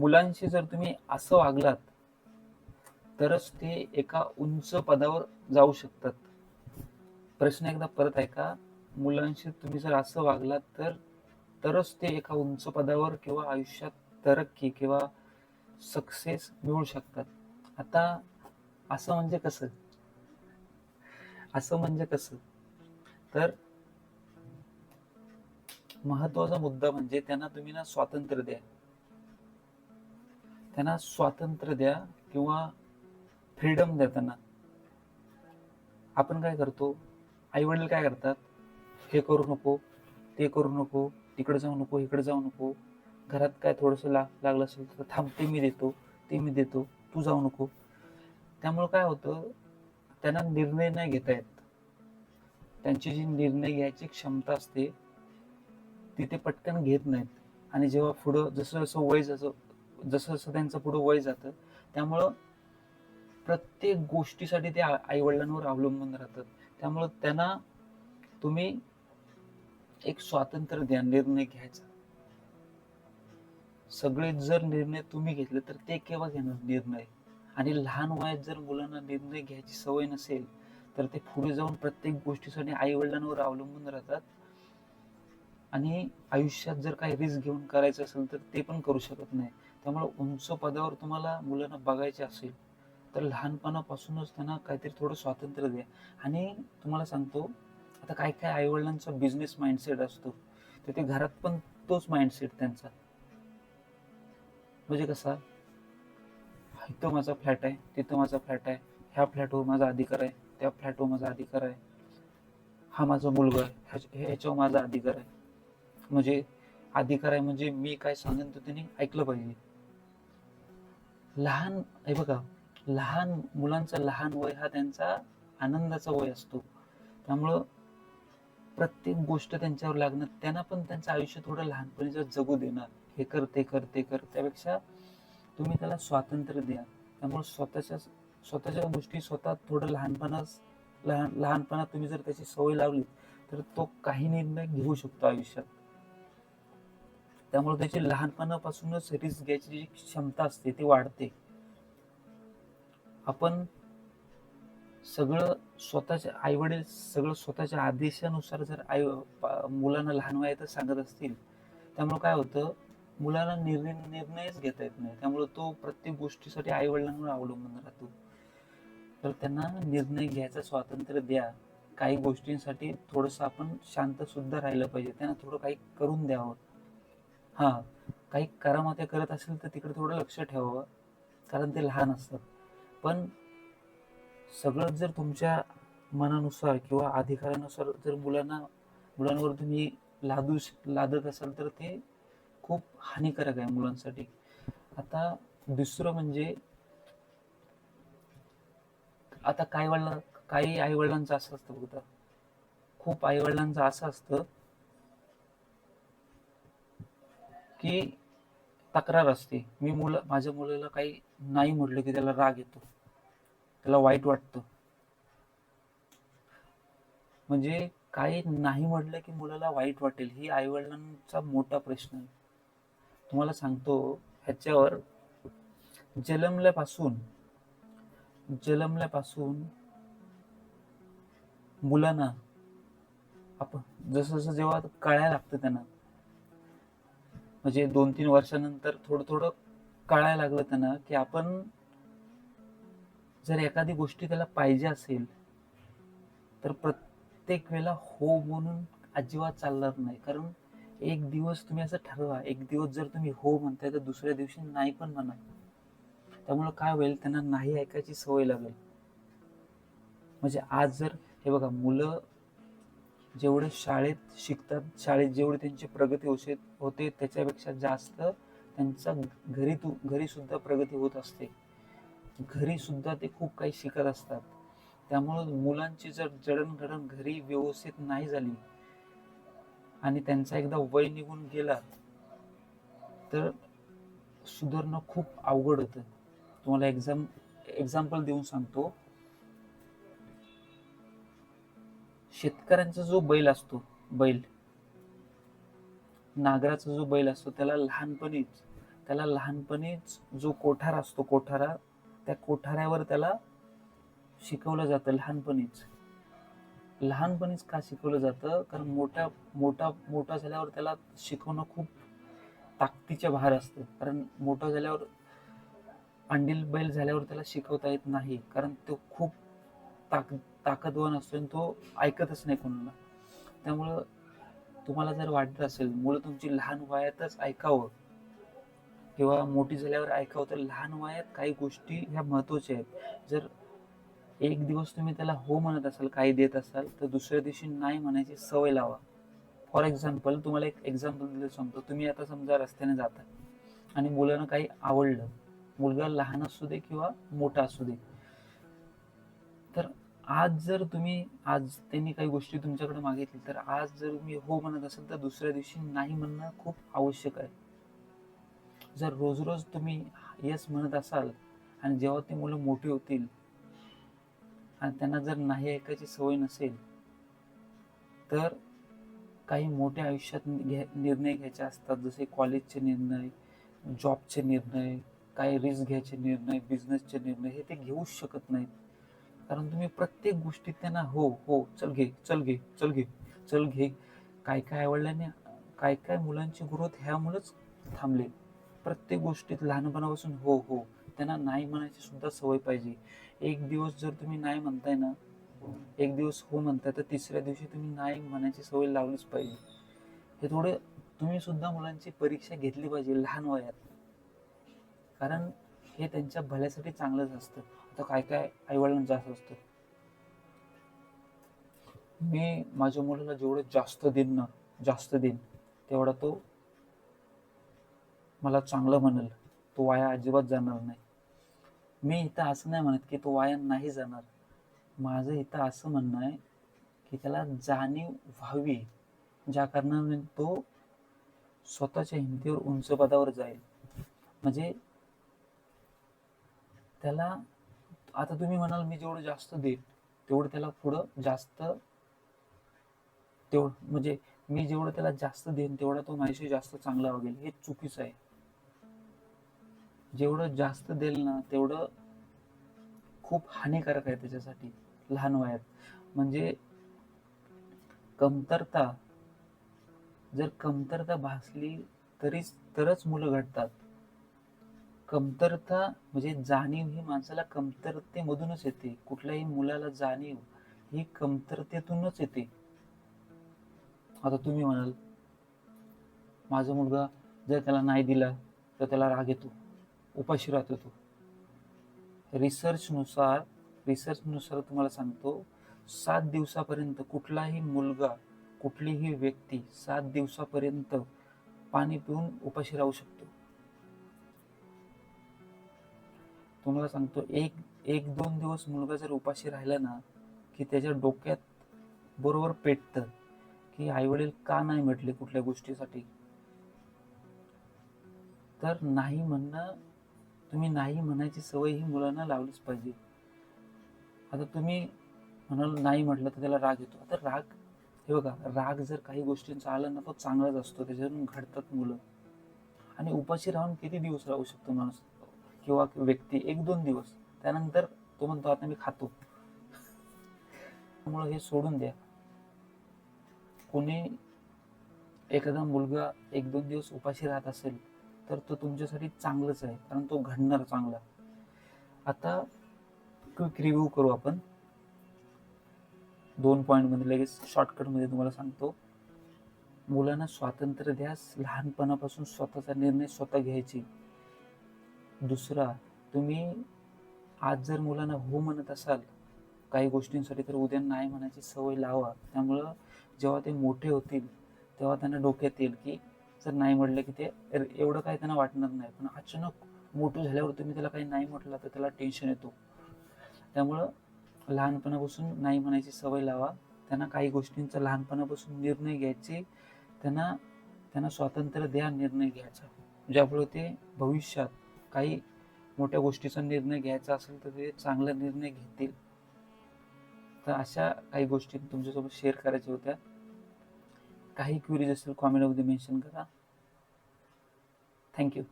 मुलांशी जर तुम्ही असं वागलात तरच ते एका उंच पदावर जाऊ शकतात. प्रश्न एकदा परत ऐका. मुलांशी तुम्ही जर असं वागलात तर तरच ते एका उंच पदावर किंवा आयुष्यात तरक्की किंवा सक्सेस मिळू शकतात. आता असं म्हणजे कसं? असं म्हणजे कसं? तर महत्त्वाचा मुद्दा म्हणजे त्यांना तुम्ही ना स्वातंत्र्य द्या. त्यांना स्वातंत्र्य द्या किंवा फ्रीडम द्या त्यांना. आपण काय करतो? आई वडील काय करतात? हे करू नको ते करू नको तिकडे जाऊ नको इकडे जाऊ नको. घरात काय थोडंसं ला लागलं असेल तर थांब ते मी देतो ते मी देतो तू जाऊ नको. त्यामुळं काय होतं? त्यांना निर्णय नाही घेता येत. त्यांची जी निर्णय घ्यायची क्षमता असते ती ते पटकन घेत नाहीत. आणि जेव्हा पुढं जसं जसं वय जसं जसं जसं त्यांचं पुढं वय जातं त्यामुळं प्रत्येक गोष्टीसाठी ते आई वडिलांवर अवलंबून राहतात. त्यामुळं त्यांना तुम्ही एक स्वातंत्र्य द्या निर्णय घ्यायचा. सगळे जर निर्णय तुम्ही घेतले तर ते केव्हा घेणार निर्णय? आणि लहान वयात जर मुलांना निर्णय घ्यायची सवय नसेल तर ते पुढे जाऊन प्रत्येक गोष्टीसाठी आई वडिलांवर अवलंबून राहतात. आणि आयुष्यात जर काही रिस्क घेऊन करायचं असेल तर ते पण करू शकत नाही. त्यामुळे उंच पदावर तुम्हाला मुलांना बघायचे असेल तर लहानपणापासूनच त्यांना काहीतरी थोडं स्वातंत्र्य द्या. आणि तुम्हाला सांगतो आता काय काय आईवडिलांचा बिझनेस माइंडसेट असतो तर ते घरात पण तोच माइंडसेट त्यांचा. म्हणजे कसा? इथं माझा फ्लॅट आहे तिथं माझा फ्लॅट आहे ह्या फ्लॅटवर माझा अधिकार आहे त्या फ्लॅटवर माझा अधिकार आहे. हा माझा मुलगा आहे ह्याच्यावर माझा अधिकार आहे. म्हणजे अधिकार आहे म्हणजे मी काय सांगेन तर त्यांनी ऐकलं पाहिजे. लहान हे बघा लहान मुलांचा लहान वय हा त्यांचा आनंदाचा वय असतो. त्यामुळं प्रत्येक गोष्ट त्यांच्यावर लागणं त्यांना पण त्यांचं आयुष्य थोडं लहानपणीचं जगू देणार हे कर ते कर ते कर त्यापेक्षा तुम्ही त्याला स्वातंत्र्य द्या. त्यामुळे स्वतःच्या स्वतःच्या गोष्टी स्वतः थोडं लहानपणास लहान लहानपणात तुम्ही जर त्याची सवय लावली तर तो काही निर्णय घेऊ शकतो आयुष्यात. त्यामुळे त्याची लहानपणापासूनच रिस्क घ्यायची जी क्षमता असते ती वाढते. आपण सगळं स्वतःच्या आई वडील सगळं स्वतःच्या आदेशानुसार जर आई मुलांना लहान वयात सांगत असतील त्यामुळे काय होतं मुलाला निर्णय निर्णयच घेता येत नाही. त्यामुळे तो प्रत्येक गोष्टीसाठी आई वडिलांवर अवलंबून राहतो. तर त्यांना निर्णय घ्यायचं स्वातंत्र्य द्या. काही गोष्टींसाठी थोडंसं आपण शांत सुद्धा राहिलं पाहिजे. त्यांना थोडं काही करून द्यावं. हा काही करामत्या करत असेल तर तिकडे थोडं लक्ष ठेवावं कारण ते लहान असतात. पण सगळं जर तुमच्या मनानुसार किंवा अधिकारानुसार जर मुलांना मुलांवर तुम्ही लादू लादत असाल तर ते खूप हानिकारक आहे मुलांसाठी. आता दुसरं म्हणजे आता काय वडिला काही आई वडिलांचं असं असतं बघता खूप आई वडिलांचं असं असतं की तक्रार असते. मी मुलं माझ्या मुलाला काही नाही म्हटलं की त्याला राग येतो. त्याला वाईट वाटतं. म्हणजे काही नाही म्हटलं की मुलाला वाईट वाटेल ही आई वडिलांचा मोठा प्रश्न आहे. तुम्हाला सांगतो ह्याच्यावर जन्मल्यापासून जन्मल्यापासून मुलांना आपण जसं जसं जेव्हा कळायला लागतं त्यांना म्हणजे दोन तीन वर्षानंतर थोडं थोडं कळायला लागलं त्यांना की आपण जर एखादी गोष्टी त्याला पाहिजे असेल तर प्रत्येक वेळेला हो म्हणून अजिबात चालणार नाही. कारण एक दिवस तुम्ही असं ठरवा एक दिवस जर तुम्ही हो म्हणताय तर दुसऱ्या दिवशी नाही पण म्हणा. त्यामुळे काय होईल त्यांना नाही ऐकायची सवय लागेल. म्हणजे आज जर हे बघा मुलं जेवढे शाळेत शिकतात शाळेत जेवढी त्यांची प्रगती होते होते त्याच्यापेक्षा जास्त त्यांचा घरी तू घरी सुद्धा प्रगती होत असते. घरी सुद्धा ते खूप काही शिकत असतात. त्यामुळं मुलांची जर जडणघडण घरी व्यवस्थित नाही झाली आणि त्यांचा एकदा वय निघून गेला तर सुधारणं खूप अवघड होतं. तुम्हाला एक्झाम एक्झाम्पल देऊन सांगतो. शेतकऱ्यांचा जो बैल असतो बैल नागराचा जो बैल असतो त्याला लहानपणीच त्याला लहानपणीच जो कोठार असतो कोठारा त्या कोठाऱ्यावर त्याला शिकवलं जातं लहानपणीच. लहानपणीच का शिकवलं जातं? कारण मोठ्या मोठा मोठा झाल्यावर त्याला शिकवणं खूप ताकदीच्या बाहेर असतं. कारण मोठा झाल्यावर अंडील बैल झाल्यावर त्याला शिकवता येत नाही. कारण तो खूप ताक ताकदवान असतो आणि तो ऐकतच नाही कोणाला. त्यामुळं तुम्हाला जर वाटत असेल मुलं तुमची लहान वयातच ऐकावं किंवा मोठी झाल्यावर ऐकावं तर लहान वयात काही गोष्टी ह्या महत्त्वाच्या आहेत. जर एक दिवस तुम्ही त्याला हो म्हणत असाल काही देत असाल तर दुसऱ्या दिवशी नाही म्हणायची सवय लावा. फॉर एक्झाम्पल तुम्हाला एक एक्झाम्पल दिलं सांगतो तुम्ही आता समजा रस्त्याने जाता आणि मुलांना काही आवडलं मुलगा लहान असू दे किंवा मोठा असू दे आज जर तुम्ही आज त्यांनी काही गोष्टी तुमच्याकडे मागितली तर आज जर तुम्ही हो म्हणत असाल तर दुसऱ्या दिवशी नाही म्हणणं खूप आवश्यक आहे. जर रोज रोज तुम्ही येस म्हणत असाल आणि जेव्हा ती मुलं मोठी होतील आणि त्यांना जर नाही ऐकायची सवय नसेल तर काही मोठ्या आयुष्यात घ्या निर्णय घ्यायचे असतात. जसे कॉलेजचे निर्णय जॉबचे निर्णय काही रिस्क घ्यायचे निर्णय बिझनेसचे निर्णय हे ते घेऊच शकत नाहीत. कारण तुम्ही प्रत्येक गोष्टीत त्यांना हो हो चल घे चल घे चल घे चल घे. काय काय आवडल्याने काय काय मुलांची ग्रोथ ह्यामुळेच थांबले. प्रत्येक गोष्टीत लहानपणापासून हो हो त्यांना नाही म्हणायची सुद्धा सवय पाहिजे. एक दिवस जर तुम्ही नाही म्हणताय ना एक दिवस हो म्हणताय तर तिसऱ्या दिवशी तुम्ही नाही म्हणायची सवय लावलीच पाहिजे. हे थोडं तुम्ही सुद्धा मुलांची परीक्षा घेतली पाहिजे लहान वयात. कारण हे त्यांच्या भल्यासाठी चांगलंच असतं. आता काय काय आईवडिलांचं म्हणजे असं असतं. मी माझ्या मुलाला जेवढं जास्त देईन ना जास्त देईन तेवढा तो मला चांगलं म्हणेल. तो वाया अजिबात जाणार नाही. मी इथं असं नाही म्हणत की तो वाया नाही जाणार. माझं इथं असं म्हणणं आहे की त्याला जाणीव व्हावी ज्या कारणाने तो स्वतःच्या हिमतीवर उंच पदावर जाईल. म्हणजे त्याला आता तुम्ही म्हणाल मी जेवढं जास्त देईन तेवढं त्याला पुढं जास्त तेवढं म्हणजे मी जेवढं त्याला जास्त देईन तेवढा तो माझ्याशी जास्त चांगला वागेल हे चुकीचं आहे. जेवढं जास्त देईल ना तेवढं खूप हानिकारक आहे त्याच्यासाठी लहान वयात. म्हणजे कमतरता जर कमतरता भासली तरीच तरच मुलं घडतात. कमतरता म्हणजे जाणीव ही माणसाला कमतरतेमधूनच येते. कुठल्याही मुलाला जाणीव ही कमतरतेतूनच येते. आता तुम्ही म्हणाल माझा मुलगा जर त्याला नाही दिला तर त्याला राग येतो उपाशी राहतो तो. रिसर्चनुसार रिसर्चनुसार तुम्हाला सांगतो सात दिवसापर्यंत कुठलाही मुलगा कुठलीही व्यक्ती सात दिवसापर्यंत पाणी पिऊन उपाशी राहू शकतो. तुम्हाला सांगतो एक एक दोन दिवस मुलगा जर उपाशी राहिला ना की त्याच्या डोक्यात बरोबर पेटतं की आईवडील का नाही म्हटले कुठल्या गोष्टीसाठी? तर नाही म्हणणं तुम्ही नाही म्हणायची सवय ही मुलांना लावलीच पाहिजे. आता तुम्ही म्हणाल नाही म्हटलं तर त्याला राग येतो. आता राग हे बघा राग जर काही गोष्टींचा आला ना तो चांगलाच असतो. त्याच्यातून घडतात मुलं. आणि उपाशी राहून किती दिवस राहू शकतो माणूस? किंवा व्यक्ती एक दोन दिवस त्यानंतर तो म्हणतो आता मी खातो. त्यामुळे हे सोडून द्या. कोणी एखादा मुलगा एक दोन दिवस उपाशी राहत असेल तर तो तुमच्यासाठी चांगलंच आहे कारण तो घडणार चांगला. आता क्विक रिव्ह्यू करू आपण. दोन पॉईंटमध्ये लगेच शॉर्टकटमध्ये तुम्हाला सांगतो. मुलांना स्वातंत्र्य द्यास लहानपणापासून स्वतःचा निर्णय स्वतः घ्यायची. दुसरा तुम्ही आज जर मुलांना हो म्हणत असाल काही गोष्टींसाठी तर उद्या नाही म्हणायची सवय लावा. त्यामुळं जेव्हा ते मोठे होतील तेव्हा त्यांना डोक्यात येईल की जर नाही म्हटलं की ते एवढं काही त्यांना वाटणार नाही. पण अचानक मोठं झाल्यावर तुम्ही त्याला काही नाही म्हटलं तर त्याला टेन्शन येतो. त्यामुळं लहानपणापासून नाही म्हणायची सवय लावा. त्यांना काही गोष्टींचा लहानपणापासून निर्णय घ्यायचे त्यांना त्यांना स्वातंत्र्य द्या निर्णय घ्यायचा. ज्यामुळे ते भविष्यात काही मोठ्या गोष्टीचा निर्णय घ्यायचा असेल तर ते चांगला निर्णय घेतील. तर अशा काही गोष्टी तुमच्यासोबत शेअर करायच्या होत्या. काही क्युरीज असेल कॉमेंटमध्ये मेन्शन करा. थँक्यू